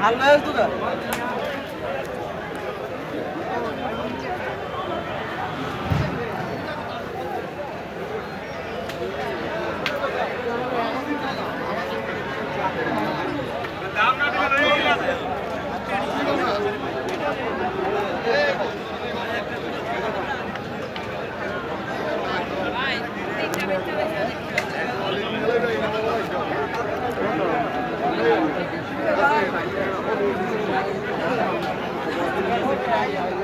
আল্লাহ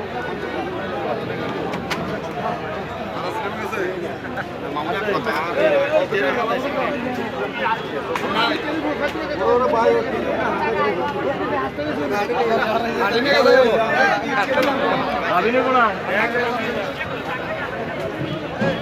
আবিনে কোনা